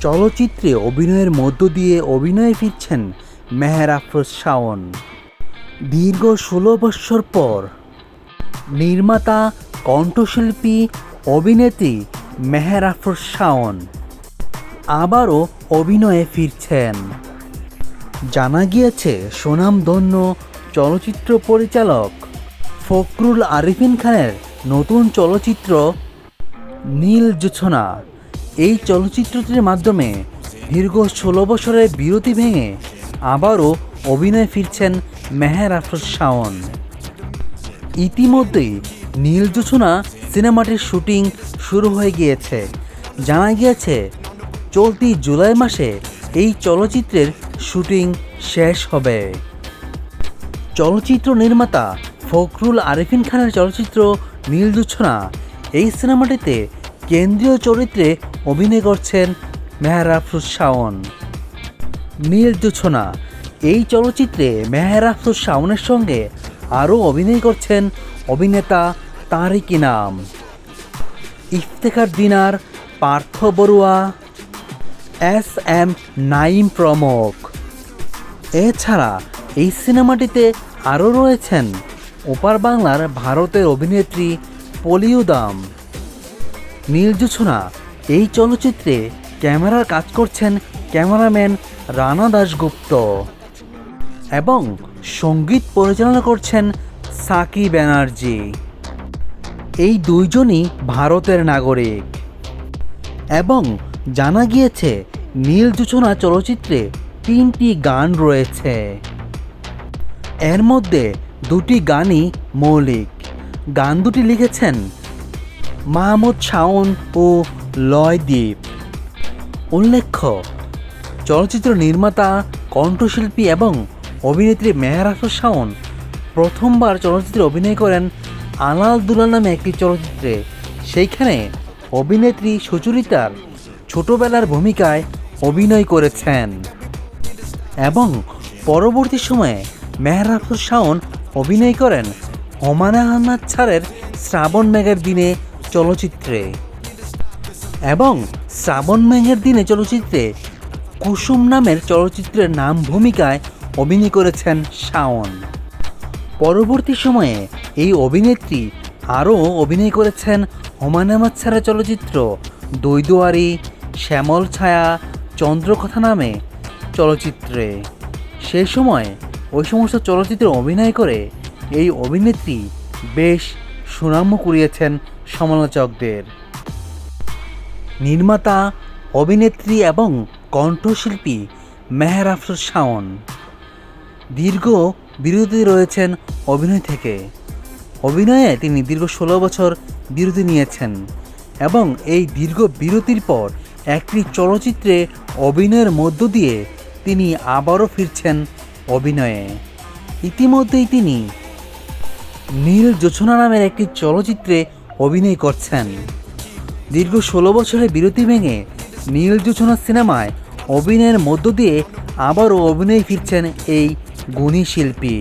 চলচ্চিত্রে অভিনয়ের মধ্য দিয়ে অভিনয়ে ফিরছেন মেহের আফরোজ শাওন দীর্ঘ ষোলো বৎসর পর নির্মাতা, কণ্ঠশিল্পী, অভিনেত্রী মেহের আফরোজ শাওন আবারও অভিনয়ে ফিরছেন। জানা গিয়েছে সুনামধন্য চলচ্চিত্র পরিচালক ফখরুল আরিফিন খানের নতুন চলচ্চিত্র নীল জোছনা। এই চলচ্চিত্রটির মাধ্যমে দীর্ঘ ষোলো বছরের বিরতি ভেঙে আবারও অভিনয় ফিরছেন মেহের আফরোজ শাওন। ইতিমধ্যেই নীল জোছনা সিনেমাটির শুটিং শুরু হয়ে গিয়েছে। জানা গিয়েছে, চলতি জুলাই মাসে এই চলচ্চিত্রের শুটিং শেষ হবে। চলচ্চিত্র নির্মাতা ফখরুল আরিফিন খানের চলচ্চিত্র নীল জোছনা এই সিনেমাটিতে কেন্দ্রীয় চরিত্রে অভিনয় করছেন মেহর আফরুজ শাওন। নীল জোছনা এই চলচ্চিত্রে মেহের আফরোজ শাওনের সঙ্গে আরও অভিনয় করছেন অভিনেতা তারিক ইনাম ইফতেখার দিনার পার্থ বড়ুয়া, এস এম নাইম প্রমুখ। এছাড়া এই সিনেমাটিতে আরও রয়েছেন ওপার বাংলার ভারতের অভিনেত্রী পলিউদাম। নীল জোছনা। এই চলচ্চিত্রে ক্যামেরার কাজ করছেন ক্যামেরাম্যান রানা দাশগুপ্ত। এবং সংগীত পরিচালনা করছেন সাকি ব্যানার্জি। এই দুইজনই ভারতের নাগরিক। এবং জানা গিয়েছে, নীল জোছনা চলচ্চিত্রে তিনটি গান রয়েছে। এর মধ্যে দুটি গানই মৌলিক। গান দুটি লিখেছেন মাহমুদ শাওন ও লয়দ্বীপ উল্লেখ্য, চলচ্চিত্র নির্মাতা, কণ্ঠশিল্পী এবং অভিনেত্রী মেহের আফরোজ শাওন প্রথমবার চলচ্চিত্রে অভিনয় করেন আলাল দুলাল নামে একটি চলচ্চিত্রে। সেইখানে অভিনেত্রী সুচরিতার ছোটবেলার ভূমিকায় অভিনয় করেছেন। এবং পরবর্তী সময়ে মেহরাফুর শাওন অভিনয় করেন হুমায়ুন আহমেদ ছাড়ের শ্রাবণ মেঘের দিনে চলচ্চিত্রে এবং শ্রাবণ মেঘের দিনে চলচ্চিত্রে কুসুম নামের চলচ্চিত্রের নাম ভূমিকায় অভিনয় করেছেন শাওন। পরবর্তী সময়ে এই অভিনেত্রী আরও অভিনয় করেছেন হুমায়ুন আহমেদ ছাড়া চলচ্চিত্র, দৈদুয়ারি, শ্যামল ছায়া, চন্দ্রকথা নামে চলচ্চিত্রে। সেই সময় ওই সমস্ত চলচ্চিত্রে অভিনয় করে এই অভিনেত্রী বেশ সুনাম কুড়িয়েছেন সমালোচকদের। নির্মাতা, অভিনেত্রী এবং কণ্ঠশিল্পী মেহের আফরোজ শাওন। দীর্ঘ বিরতি রয়েছেন অভিনয় থেকে। অভিনয়ে তিনি দীর্ঘ ষোলো বছর বিরতি নিয়েছেন এবং এই দীর্ঘ বিরতির পর একটি চলচ্চিত্রে অভিনয়ের মধ্য দিয়ে তিনি আবারও ফিরছেন অভিনয়ে। ইতিমধ্যেই তিনি নীল জোছনা নামের একটি চলচ্চিত্রে অভিনয় করছেন। দীর্ঘ ষোলো বছরের বিরতি ভেঙে নীল জোছনা সিনেমায় অভিনয়ের মধ্য দিয়ে আবারও অভিনয় ফিরছেন এই গুণী শিল্পী।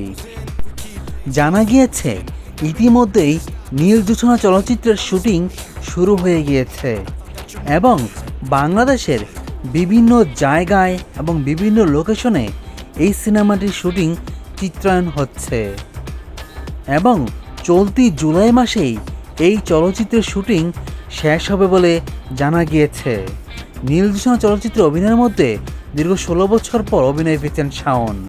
জানা গিয়েছে, ইতিমধ্যেই নীল জোছনা চলচ্চিত্রের শুটিং শুরু হয়ে গিয়েছে এবং বাংলাদেশের বিভিন্ন জায়গায় এবং বিভিন্ন লোকেশনে এই সিনেমাটির শুটিং চিত্রায়ন হচ্ছে এবং চলতি জুলাই মাসেই এই চলচ্চিত্রের শুটিং শেষ হবে বলে জানা গিয়েছে। নীল দূষণ চলচ্চিত্রে অভিনয়ের মধ্যে দীর্ঘ ষোলো বছর পর অভিনয় পেয়েছেন শাওন।